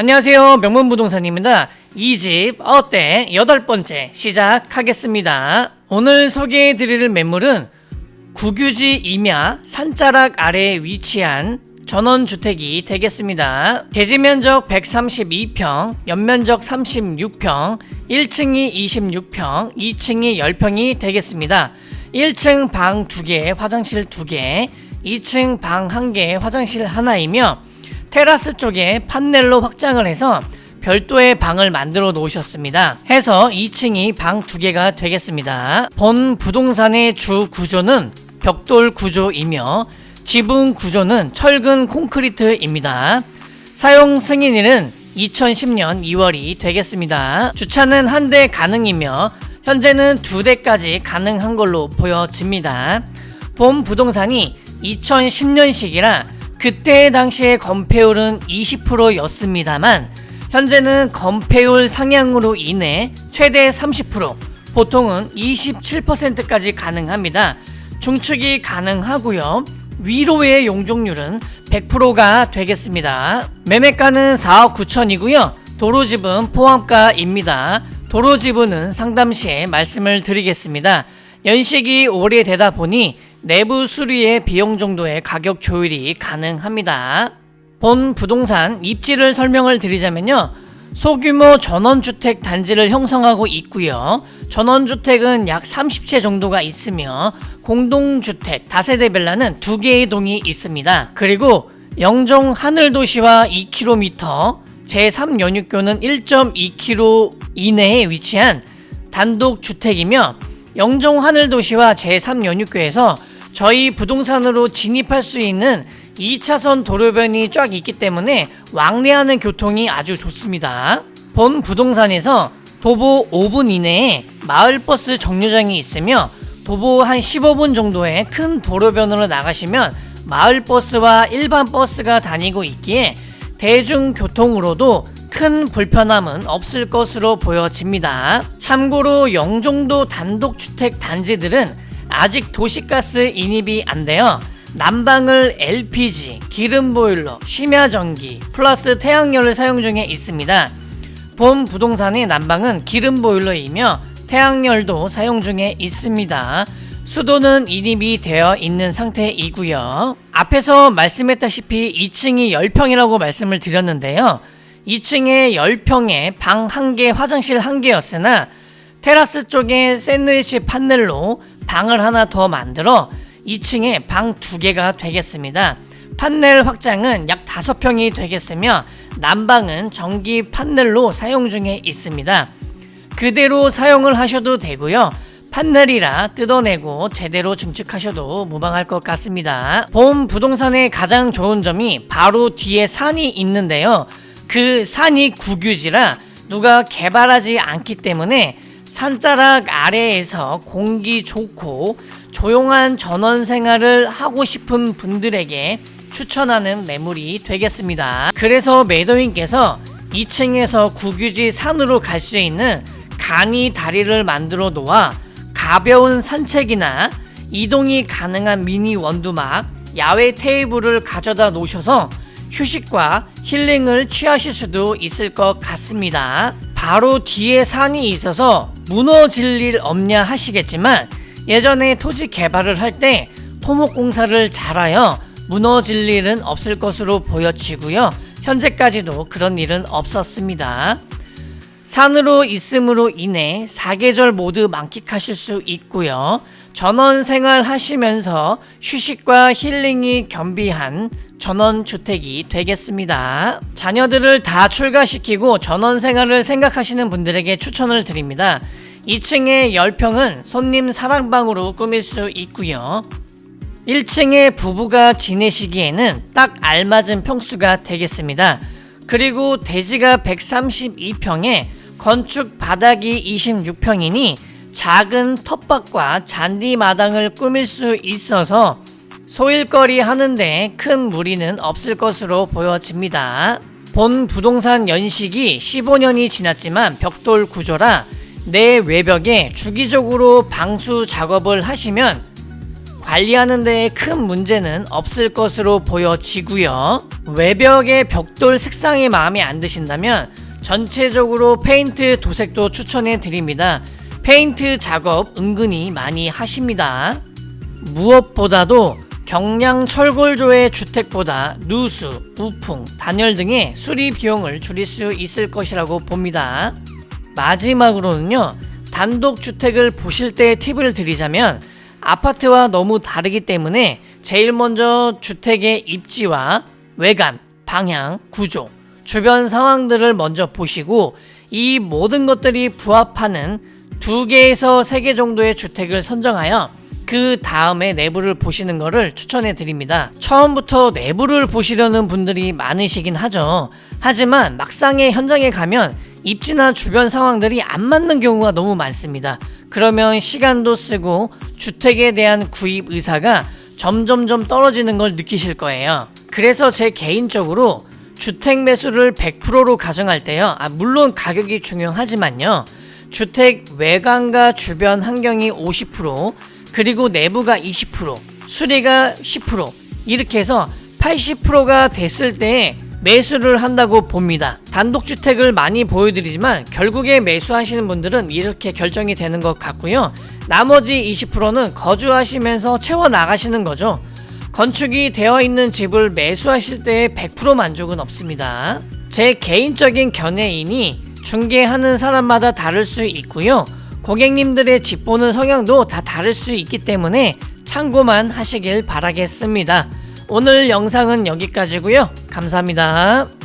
안녕하세요. 명문부동산입니다. 이집 어때? 여덟 번째 시작하겠습니다. 오늘 소개해 드릴 매물은 국유지 임야 산자락 아래에 위치한 전원주택이 되겠습니다. 대지 면적 132평, 연면적 36평, 1층이 26평, 2층이 10평이 되겠습니다. 1층 방 2개, 화장실 2개, 2층 방 1개, 화장실 하나이며 테라스 쪽에 판넬로 확장을 해서 별도의 방을 만들어 놓으셨습니다. 해서 2층이 방 두 개가 되겠습니다. 본 부동산의 주 구조는 벽돌 구조이며 지붕 구조는 철근 콘크리트입니다. 사용 승인일은 2010년 2월이 되겠습니다. 주차는 한 대 가능이며 현재는 두 대까지 가능한 걸로 보여집니다. 본 부동산이 2010년식이라 그때 당시의 건폐율은 20%였습니다만 현재는 건폐율 상향으로 인해 최대 30% 보통은 27%까지 가능합니다. 중축이 가능하고요. 위로의 용적률은 100%가 되겠습니다. 매매가는 4억 9천이고요. 도로지분 포함가입니다. 도로지분은 상담 시에 말씀을 드리겠습니다. 연식이 오래되다 보니 내부 수리의 비용 정도의 가격 조율이 가능합니다. 본 부동산 입지를 설명을 드리자면요. 소규모 전원주택 단지를 형성하고 있고요. 전원주택은 약 30채 정도가 있으며 공동주택 다세대 벨라는 두 개의 동이 있습니다. 그리고 영종 하늘도시와 2km, 제3연육교는 1.2km 이내에 위치한 단독 주택이며 영종 하늘도시와 제3연육교에서 저희 부동산으로 진입할 수 있는 2차선 도로변이 쫙 있기 때문에 왕래하는 교통이 아주 좋습니다. 본 부동산에서 도보 5분 이내에 마을버스 정류장이 있으며 도보 한 15분 정도의 큰 도로변으로 나가시면 마을버스와 일반 버스가 다니고 있기에 대중교통으로도 큰 불편함은 없을 것으로 보여집니다. 참고로 영종도 단독주택 단지들은 아직 도시가스 인입이 안 되어 난방을 LPG, 기름 보일러, 심야 전기, 플러스 태양열을 사용 중에 있습니다. 본 부동산의 난방은 기름 보일러이며 태양열도 사용 중에 있습니다. 수도는 인입이 되어 있는 상태이고요. 앞에서 말씀했다시피 2층이 10평이라고 말씀을 드렸는데요. 2층에 10평에 방 1개, 화장실 1개였으나 테라스 쪽에 샌드위치 판넬로 방을 하나 더 만들어 2층에 방 2개가 되겠습니다. 판넬 확장은 약 5평이 되겠으며 난방은 전기 판넬로 사용 중에 있습니다. 그대로 사용을 하셔도 되고요. 판넬이라 뜯어내고 제대로 증축하셔도 무방할 것 같습니다. 봄 부동산의 가장 좋은 점이 바로 뒤에 산이 있는데요. 그 산이 국유지라 누가 개발하지 않기 때문에 산자락 아래에서 공기 좋고 조용한 전원 생활을 하고 싶은 분들에게 추천하는 매물이 되겠습니다. 그래서 매도인께서 2층에서 국유지 산으로 갈 수 있는 간이 다리를 만들어 놓아 가벼운 산책이나 이동이 가능한 미니 원두막, 야외 테이블을 가져다 놓으셔서 휴식과 힐링을 취하실 수도 있을 것 같습니다. 바로 뒤에 산이 있어서 무너질 일 없냐 하시겠지만 예전에 토지 개발을 할 때 토목 공사를 잘하여 무너질 일은 없을 것으로 보여지고요. 현재까지도 그런 일은 없었습니다. 산으로 있음으로 인해 사계절 모두 만끽하실 수 있고요. 전원 생활 하시면서 휴식과 힐링이 겸비한 전원 주택이 되겠습니다. 자녀들을 다 출가시키고 전원 생활을 생각하시는 분들에게 추천을 드립니다. 2층의 10평은 손님 사랑방으로 꾸밀 수 있고요. 1층에 부부가 지내시기에는 딱 알맞은 평수가 되겠습니다. 그리고 대지가 132평에 건축 바닥이 26평이니 작은 텃밭과 잔디 마당을 꾸밀 수 있어서 소일거리 하는데 큰 무리는 없을 것으로 보여집니다. 본 부동산 연식이 15년이 지났지만 벽돌 구조라 내 외벽에 주기적으로 방수 작업을 하시면 관리하는 데에 큰 문제는 없을 것으로 보여지고요. 외벽의 벽돌 색상이 마음에 안 드신다면 전체적으로 페인트 도색도 추천해 드립니다. 페인트 작업 은근히 많이 하십니다. 무엇보다도 경량 철골조의 주택보다 누수, 우풍, 단열 등의 수리 비용을 줄일 수 있을 것이라고 봅니다. 마지막으로는요, 단독 주택을 보실 때 팁을 드리자면 아파트와 너무 다르기 때문에 제일 먼저 주택의 입지와 외관, 방향, 구조, 주변 상황들을 먼저 보시고 이 모든 것들이 부합하는 두 개에서 세 개 정도의 주택을 선정하여 그 다음에 내부를 보시는 것을 추천해 드립니다. 처음부터 내부를 보시려는 분들이 많으시긴 하죠. 하지만 막상의 현장에 가면 입지나 주변 상황들이 안 맞는 경우가 너무 많습니다. 그러면 시간도 쓰고 주택에 대한 구입 의사가 점점점 떨어지는 걸 느끼실 거예요. 그래서 제 개인적으로 주택 매수를 100%로 가정할 때요. 아, 물론 가격이 중요하지만요. 주택 외관과 주변 환경이 50%, 그리고 내부가 20%, 수리가 10%, 이렇게 해서 80%가 됐을 때 매수를 한다고 봅니다. 단독주택을 많이 보여드리지만 결국에 매수하시는 분들은 이렇게 결정이 되는 것 같고요. 나머지 20%는 거주하시면서 채워 나가시는 거죠. 건축이 되어 있는 집을 매수하실 때 100% 만족은 없습니다. 제 개인적인 견해이니 중개하는 사람마다 다를 수 있고요. 고객님들의 집 보는 성향도 다 다를 수 있기 때문에 참고만 하시길 바라겠습니다. 오늘 영상은 여기까지고요. 감사합니다.